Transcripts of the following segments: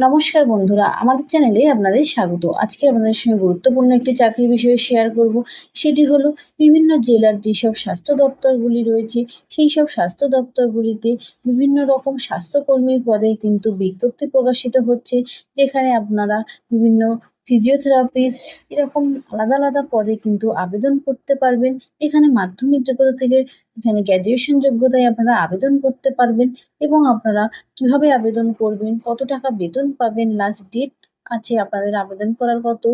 নমস্কার বন্ধুরা, আমাদের চ্যানেলে আপনাদের স্বাগত। আজকে আপনাদের সঙ্গে গুরুত্বপূর্ণ একটি চাকরির বিষয়ে শেয়ার করব। সেটি হলো, বিভিন্ন জেলার যেসব স্বাস্থ্য দপ্তরগুলি রয়েছে সেই সব স্বাস্থ্য দপ্তরগুলিতে বিভিন্ন রকম স্বাস্থ্যকর্মীর পদে কিন্তু বিজ্ঞপ্তি প্রকাশিত হচ্ছে, যেখানে আপনারা বিভিন্ন ফিজিওথেরাপিস্ট এরকম আলাদা আলাদা পদে কিন্তু আবেদন করতে পারবেন। এখানে মাধ্যমিক যোগ্যতা থেকে এখানে গ্র্যাজুয়েশন যোগ্যতায় আপনারা আবেদন করতে পারবেন এবং আপনারা কীভাবে আবেদন করবেন, কত টাকা বেতন পাবেন লাস্ট ডেট আছে আপনাদের আবেদন করার কত,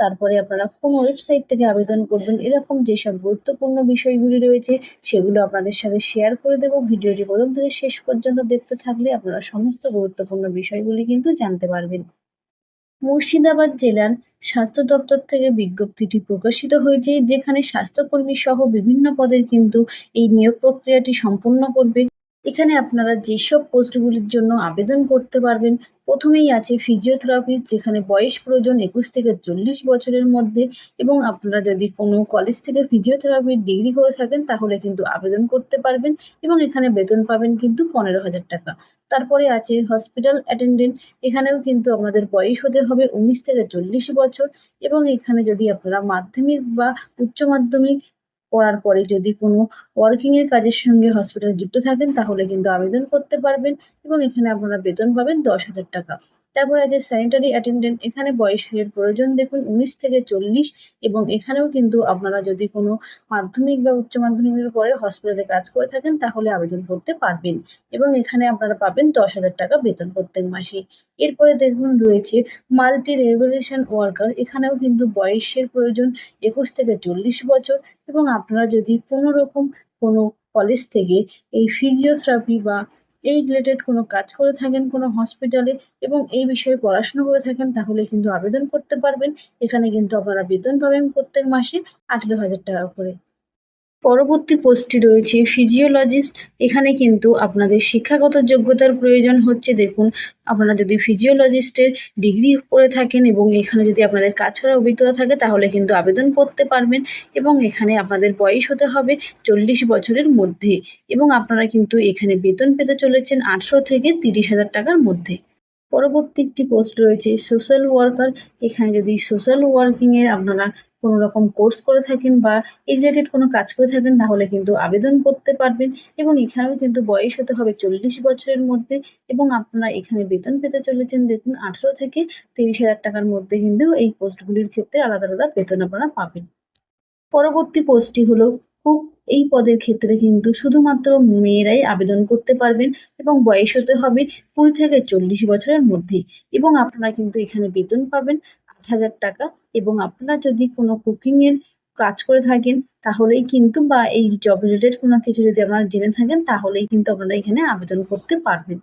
তারপরে আপনারা কোন ওয়েবসাইট থেকে আবেদন করবেন, এরকম যেসব গুরুত্বপূর্ণ বিষয়গুলি রয়েছে সেগুলো আপনাদের সাথে শেয়ার করে দেবো। ভিডিওটি প্রথম থেকে শেষ পর্যন্ত দেখতে থাকলে আপনারা সমস্ত গুরুত্বপূর্ণ বিষয়গুলি কিন্তু জানতে পারবেন। মুর্শিদাবাদ জেলার স্বাস্থ্য দপ্তর থেকে বিজ্ঞপ্তিটি প্রকাশিত হয়েছে, যেখানে স্বাস্থ্যকর্মী সহ বিভিন্ন পদের কিন্তু এই নিয়োগ প্রক্রিয়াটি সম্পূর্ণ করবে। এখানে আপনারা যেসব পোস্টগুলির জন্য আবেদন করতে পারবেন, প্রথমেই আছে ফিজিওথেরাপিস্ট যেখানে বয়স প্রয়োজন একুশ থেকে চল্লিশ বছরের মধ্যে, এবং আপনারা যদি কোনো কলেজ থেকে ফিজিওথেরাপির ডিগ্রি করে থাকেন, তাহলে কিন্তু আবেদন করতে পারবেন, এবং এখানে বেতন পাবেন কিন্তু পনেরো হাজার টাকা। তারপরে আছে হসপিটাল অ্যাটেন্ডেন্ট এখানেও কিন্তু আপনাদের বয়স হতে হবে উনিশ থেকে চল্লিশ বছর, এবং এখানে যদি আপনারা মাধ্যমিক বা উচ্চ মাধ্যমিক পড়ার পরে যদি কোনো ওয়ার্কিংয়ের কাজের সঙ্গে হসপিটাল যুক্ত থাকেন, তাহলে কিন্তু আবেদন করতে পারবেন এবং এখানে আপনারা বেতন পাবেন দশ হাজার টাকা। তারপরে আছে স্যানিটারি অ্যাটেন্ডেন্ট এখানে বয়সের প্রয়োজন। দেখুন, উনিশ থেকে চল্লিশ, এবং এখানেও কিন্তু আপনারা যদি কোনো মাধ্যমিক বা উচ্চ মাধ্যমিকের পরে হসপিটালে কাজ করে থাকেন, তাহলে আবেদন করতে পারবেন। এবং এখানে আপনারা পাবেন দশ হাজার টাকা বেতন প্রত্যেক মাসে। এরপরে দেখুন, রয়েছে মাল্টি রেভলিউশন ওয়ার্কার এখানেও কিন্তু বয়সের প্রয়োজন একুশ থেকে চল্লিশ বছর। এবং আপনারা যদি কোনো রকম কোনো কলেজ থেকে এই ফিজিওথেরাপি বা এই রিলেটেড কোনো কাজ করে থাকেন, কোনো হসপিটালে এবং এই বিষয়ে পড়াশোনা করে থাকেন, তাহলে কিন্তু আবেদন করতে পারবেন। এখানে কিন্তু আপনারা বেতন পাবেন প্রত্যেক মাসে আঠেরো হাজার টাকা করে। পরবর্তী পোস্টটি রয়েছে ফিজিওলজিস্ট এখানে কিন্তু আপনাদের শিক্ষাগত যোগ্যতার প্রয়োজন হচ্ছে। দেখুন, আপনারা যদি ফিজিওলজিস্টের ডিগ্রি করে থাকেন এবং এখানে যদি আপনাদের কাজ করার অভিজ্ঞতা থাকে, তাহলে কিন্তু আবেদন করতে পারবেন এবং এখানে আপনাদের বয়স হতে হবে চল্লিশ বছরের মধ্যে এবং আপনারা কিন্তু এখানে বেতন পেতে চলেছেন আঠেরো থেকে তিরিশ হাজার টাকার মধ্যে। পরবর্তী একটি পোস্ট রয়েছে সোশ্যাল ওয়ার্কার এখানে যদি সোশ্যাল ওয়ার্কিংয়ের আপনারা কোনো রকম কোর্স করে থাকেন বা এই রিলেটেড কোনো কাজ করে থাকেন, তাহলে কিন্তু আবেদন করতে পারবেন এবং এখানেও কিন্তু বয়স হতে হবে চল্লিশ বছরের মধ্যে এবং আপনারা এখানে বেতন পেতে চলেছেন। দেখুন, আঠেরো থেকে তিরিশ হাজার টাকার মধ্যে কিন্তু এই পোস্টগুলির ক্ষেত্রে আলাদা আলাদা বেতন আপনারা পাবেন। পরবর্তী পোস্টটি হলো কুক এই পদের ক্ষেত্রে কিন্তু শুধুমাত্র মেয়েরাই আবেদন করতে পারবেন এবং বয়স হতে হবে কুড়ি থেকে চল্লিশ বছরের মধ্যে এবং আপনারা কিন্তু এখানে বেতন পাবেন আট হাজার টাকা এবং আপনারা যদি কোনো কুকিংয়ের কাজ করে থাকেন তাহলেই কিন্তু বা এই জব রিলেটেড কোনো কিছু যদি আপনারা জেনে থাকেন তাহলেই কিন্তু আপনারা এখানে আবেদন করতে পারবেন।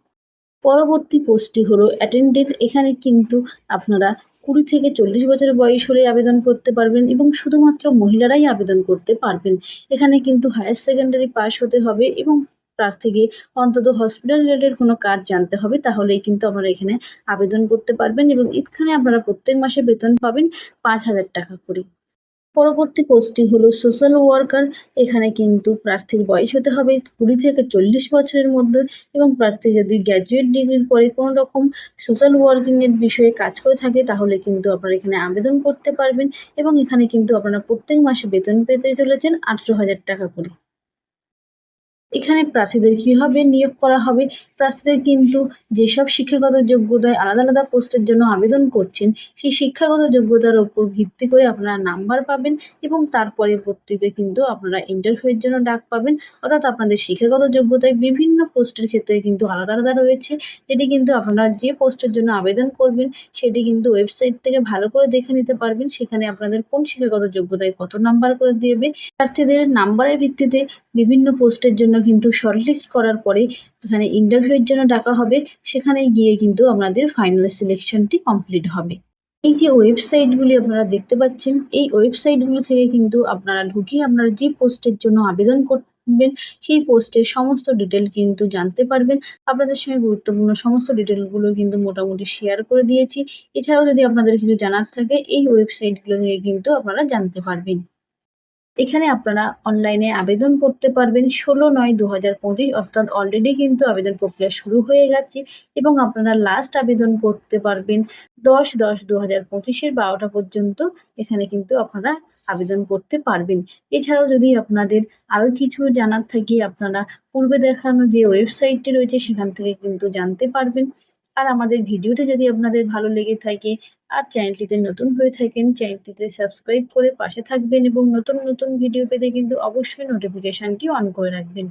পরবর্তী পোস্টটি হলো অ্যাটেন্ডেন্ট এখানে কিন্তু আপনারা কুড়ি থেকে চল্লিশ বছর বয়স হলে আবেদন করতে পারবেন এবং শুধুমাত্র মহিলারাই আবেদন করতে পারবেন। এখানে কিন্তু হায়ার সেকেন্ডারি পাস হতে হবে এবং প্রার্থীকে অন্তত হসপিটাল রিলেটেড কোনো কাজ জানতে হবে, তাহলেই কিন্তু আপনারা এখানে আবেদন করতে পারবেন এবং এখানে আপনারা প্রত্যেক মাসে বেতন পাবেন পাঁচ হাজার টাকা করে। পরবর্তী পোস্টটি হলো, সোশ্যাল ওয়ার্কার এখানে কিন্তু প্রার্থীর বয়স হতে হবে কুড়ি থেকে চল্লিশ বছরের মধ্যে এবং প্রার্থী যদি গ্র্যাজুয়েট ডিগ্রির পরে কোনো রকম সোশ্যাল ওয়ার্কিংয়ের বিষয়ে কাজ করে থাকে, তাহলে কিন্তু আপনারা এখানে আবেদন করতে পারবেন এবং এখানে কিন্তু আপনারা প্রত্যেক মাসে বেতন পেতে চলেছেন আঠেরো হাজার টাকা করে। এখানে প্রার্থীদের কীভাবে নিয়োগ করা হবে? প্রার্থীদের কিন্তু যেসব শিক্ষাগত যোগ্যতায় আলাদা আলাদা পোস্টের জন্য আবেদন করছেন, সেই শিক্ষাগত যোগ্যতার ওপর ভিত্তি করে আপনারা নাম্বার পাবেন এবং তার পরবর্তীতে কিন্তু আপনারা ইন্টারভিউয়ের জন্য ডাক পাবেন। অর্থাৎ আপনাদের শিক্ষাগত যোগ্যতায় বিভিন্ন পোস্টের ক্ষেত্রে কিন্তু আলাদা আলাদা রয়েছে, যেটি কিন্তু আপনারা যে পোস্টের জন্য আবেদন করবেন, সেটি কিন্তু ওয়েবসাইট থেকে ভালো করে দেখে নিতে পারবেন। সেখানে আপনাদের কোন শিক্ষাগত যোগ্যতায় কত নাম্বার করে দেবে। প্রার্থীদের নাম্বারের ভিত্তিতে বিভিন্ন পোস্টের জন্য কিন্তু শর্টলিস্ট করার পরে এখানে ইন্টারভিউয়ের জন্য ডাকা হবে। সেখানে গিয়ে কিন্তু আপনাদের ফাইনাল সিলেকশনটি কমপ্লিট হবে। এই যে ওয়েবসাইটগুলি আপনারা দেখতে পাচ্ছেন, এই ওয়েবসাইটগুলো থেকে কিন্তু আপনারা ঢুকিয়ে আপনারা যে পোস্টের জন্য আবেদন করবেন, সেই পোস্টের সমস্ত ডিটেল কিন্তু জানতে পারবেন। আপনাদের সঙ্গে গুরুত্বপূর্ণ সমস্ত ডিটেলগুলো কিন্তু মোটামুটি শেয়ার করে দিয়েছি। এছাড়াও যদি আপনাদের কিছু জানার থাকে, এই ওয়েবসাইটগুলো থেকে কিন্তু আপনারা জানতে পারবেন। এখানে আপনারা অনলাইনে আবেদন করতে পারবেন। ষোলো নয় দু হাজার পঁচিশ, অর্থাৎ অলরেডি কিন্তু আবেদন প্রক্রিয়া শুরু হয়ে গেছে এবং আপনারা লাস্ট আবেদন করতে পারবেন। দশ দশ দু হাজার পঁচিশের বারোটা পর্যন্ত এখানে কিন্তু আপনারা আবেদন করতে পারবেন। এছাড়াও যদি আপনাদের আরও কিছু জানার থাকে, আপনারা পূর্বে দেখানো যে ওয়েবসাইটটি রয়েছে, সেখান থেকে কিন্তু জানতে পারবেন। আর আমাদের ভিডিওটি যদি আপনাদের ভালো লেগে থাকে আর চ্যানেলটিতে নতুন হয়ে থাকেন, চ্যানেলটিতে সাবস্ক্রাইব করে পাশে থাকবেন এবং নতুন নতুন ভিডিও পেতে কিন্তু অবশ্যই নোটিফিকেশানটি অন করে রাখবেন।